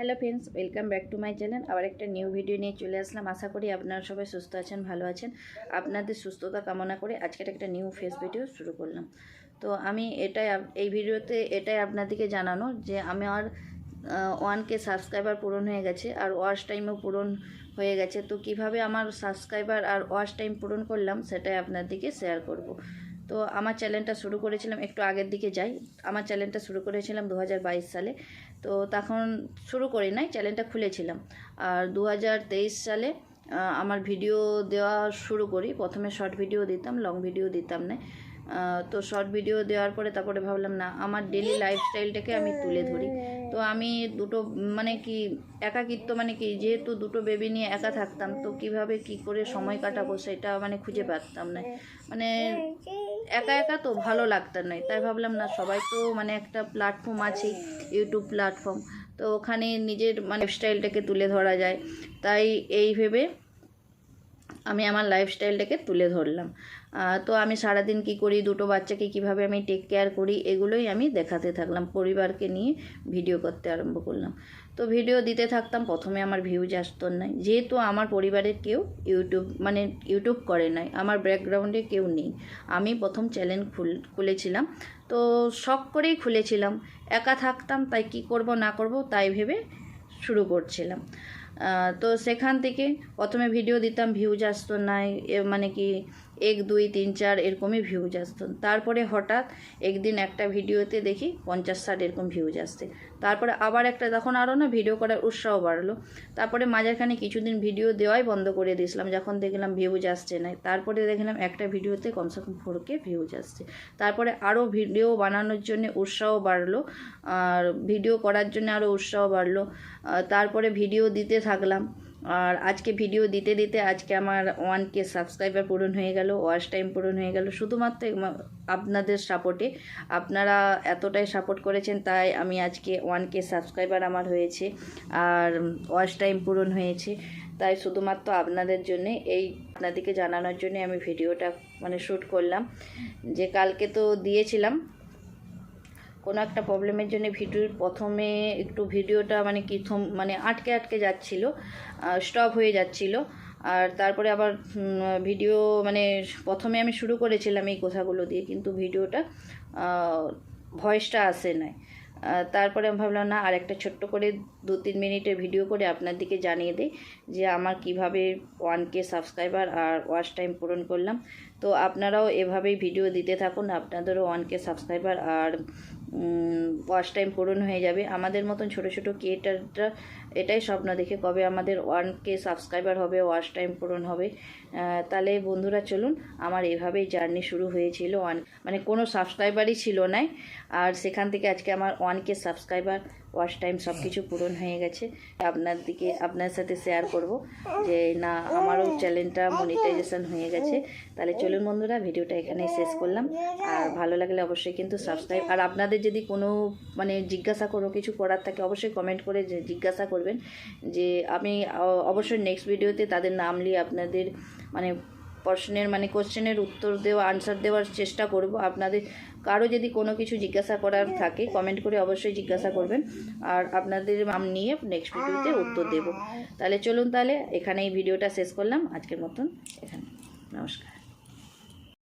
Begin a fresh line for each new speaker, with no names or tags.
Hello friends, welcome back to my channel. আবার একটা new video নিয়ে চলে আসলাম। আশা করি আপনারা সবাই সুস্থ আছেন, ভালো আছেন। আপনাদের সুস্থতা কামনা করে আজকের একটা নিউ ফেস ভিডিও শুরু করলাম। তো আমি এটাই এই ভিডিওতে এটাই আপনাদেরকে জানানো যে আমি আর ওয়ান কে সাবস্ক্রাইবার পূরণ হয়ে গেছে আর ওয়াশ টাইমও পূরণ হয়ে গেছে। তো কীভাবে আমার সাবস্ক্রাইবার আর ওয়াশ টাইম পূরণ করলাম সেটাই আপনাদেরকে শেয়ার করব। তো আমার চ্যানেলটা শুরু করেছিলাম, একটু আগের দিকে যাই। আমার চ্যানেলটা শুরু করেছিলাম দু হাজার বাইশ সালে। তো তখন শুরু করি নাই চ্যানেলটা খুলেছিলাম। আর দু হাজার তেইশ সালে আমার ভিডিও দেওয়া শুরু করি। প্রথমে শর্ট ভিডিও দিতাম লং ভিডিও দিতাম না তো শর্ট ভিডিও দেওয়ার পরে তারপরে ভাবলাম, না, আমার ডেলি লাইফস্টাইলটাকে আমি তুলে ধরি। তো আমি দুটো মানে কি, একাকিত্ব মানে কি, যেহেতু দুটো বেবি নিয়ে একা থাকতাম, তো কীভাবে কি করে সময় কাটাবো সেটা মানে খুঁজে পারতাম না। মানে একা একা তো ভালো লাগতো না, তাই ভাবলাম না সবাই তো মানে একটা প্ল্যাটফর্ম আছে ইউটিউব প্ল্যাটফর্ম তো ওখানে নিজের মানে লাইফস্টাইলটাকে তুলে ধরা যায়। তাই এই ভেবে আমি আমার লাইফস্টাইলটাকে তুলে ধরলাম। তো আমি সারাদিন কি করি, দুটো বাচ্চাকে কীভাবে আমি টেক কেয়ার করি, এগুলোই আমি দেখাতে থাকলাম, পরিবারকে নিয়ে ভিডিও করতে আরম্ভ করলাম। তো ভিডিও দিতে থাকতাম, প্রথমে আমার ভিউজ আসতো না। যেহেতু আমার পরিবারের কেউ ইউটিউব মানে ইউটিউব করে নাই, আমার ব্যাকগ্রাউন্ডে কেউ নেই। আমি প্রথম চ্যানেল খুল, খুলেছিলাম। তো শখ করেই খুলেছিলাম। একা থাকতাম, তাই কি করব, না করব, তাই ভেবে শুরু করছিলাম। তো সেখান থেকে প্রথমে ভিডিও দিতাম ভিউজ আসতো না এ মানে কি এক, দুই, তিন, চার এরকমই ভিউজ আসতো। তারপরে হঠাৎ একদিন একটা ভিডিওতে দেখি পঞ্চাশ, ষাট এরকম ভিউজ আসছে। তারপরে আবার একটা তখন আরও না ভিডিও করার উৎসাহ বাড়লো। তারপরে মাঝখানে কিছুদিন ভিডিও দেওয়াই বন্ধ করে দিয়েছিলাম, যখন দেখলাম ভিউজ আসছে না। তারপরে দেখলাম একটা ভিডিওতে কমসে কম ফোরকে ভিউজ আসছে। তারপরে আরও ভিডিও বানানোর জন্য উৎসাহ বাড়লো, আর ভিডিও করার জন্য আরও উৎসাহ বাড়লো। তারপরে ভিডিও দিতে থাকলাম। আর আজকে ভিডিও দিতে দিতে আজকে আমার ওয়ান কে সাবস্ক্রাইবার পূরণ হয়ে গেল ওয়াচ টাইম পূরণ হয়ে গেল। শুধুমাত্র আপনাদের সাপোর্টে আপনারা এতটাই সাপোর্ট করেছেন, তাই আমি আজকে ওয়ান কে সাবস্ক্রাইবার আমার হয়েছে আর ওয়াচ টাইম পূরণ হয়েছে। তাই শুধুমাত্র আপনাদের জন্যে, এই আপনাদেরকে জানানোর জন্য আমি ভিডিওটা মানে শ্যুট করলাম। যে কালকে তো দিয়েছিলাম কোনো একটা প্রবলেমের জন্য ভিডিওর প্রথমে একটু ভিডিওটা মানে কি মানে আটকে আটকে যাচ্ছিল স্টপ হয়ে যাচ্ছিল। আর তারপরে আবার ভিডিও মানে প্রথমে আমি শুরু করেছিলাম এই কথাগুলো দিয়ে, কিন্তু ভিডিওটা ভয়েসটা আসে নাই। তারপরে আমি ভাবলাম, না আর একটা ছোট্ট করে দু তিন মিনিটের ভিডিও করে আপনার দিকে জানিয়ে দিই যে আমার কীভাবে ওয়ান কে সাবস্ক্রাইবার আর ওয়াচ টাইম পূরণ করলাম। তো আপনারাও এভাবেই ভিডিও দিতে থাকুন, আপনাদেরও ওয়ান কে সাবস্ক্রাইবার আর ওয়াচ টাইম পূরণ হয়ে যাবে। আমাদের মতন ছোট ছোট ক্রিয়েটাররা এটাই স্বপ্ন দেখে কবে আমাদের ওয়ান কে সাবস্ক্রাইবার হবে ওয়াচ টাইম পূরণ হবে। তাহলে বন্ধুরা চলুন, আমার এভাবেই জার্নি শুরু হয়েছিল। ওয়ান মানে কোনো সাবস্ক্রাইবারই ছিল না আর সেখান থেকে আজকে আমার one K subscriber watch time সব কিছু পূরণ হয়ে গেছে। আপনার দিকে, আপনার সাথে শেয়ার করব যে, না, আমারও চ্যানেলটা মনিটাইজেশন হয়ে গেছে। তাহলে চলুন বন্ধুরা, ভিডিওটা এখানেই শেষ করলাম। আর ভালো লাগলে অবশ্যই কিন্তু সাবস্ক্রাইব আর আপনাদের যদি কোনো মানে জিজ্ঞাসা কোনো কিছু করার থাকে, অবশ্যই কমেন্ট করে জিজ্ঞাসা করবেন। যে, আমি অবশ্যই নেক্সট ভিডিওতে তাদের নাম নিয়ে আপনাদের মানে প্রশ্নের মানে কোশ্চেনের উত্তর দেওয়া আনসার দেওয়ার চেষ্টা করব। আপনাদের কারও যদি কোনো কিছু জিজ্ঞাসা করার থাকে কমেন্ট করে অবশ্যই জিজ্ঞাসা করবেন। আর আপনাদের নাম নিয়ে নেক্সট ভিডিওতে উত্তর দেব। তাহলে চলুন তাহলে, এখানেই ভিডিওটা শেষ করলাম। আজকের মতন এখানে। নমস্কার।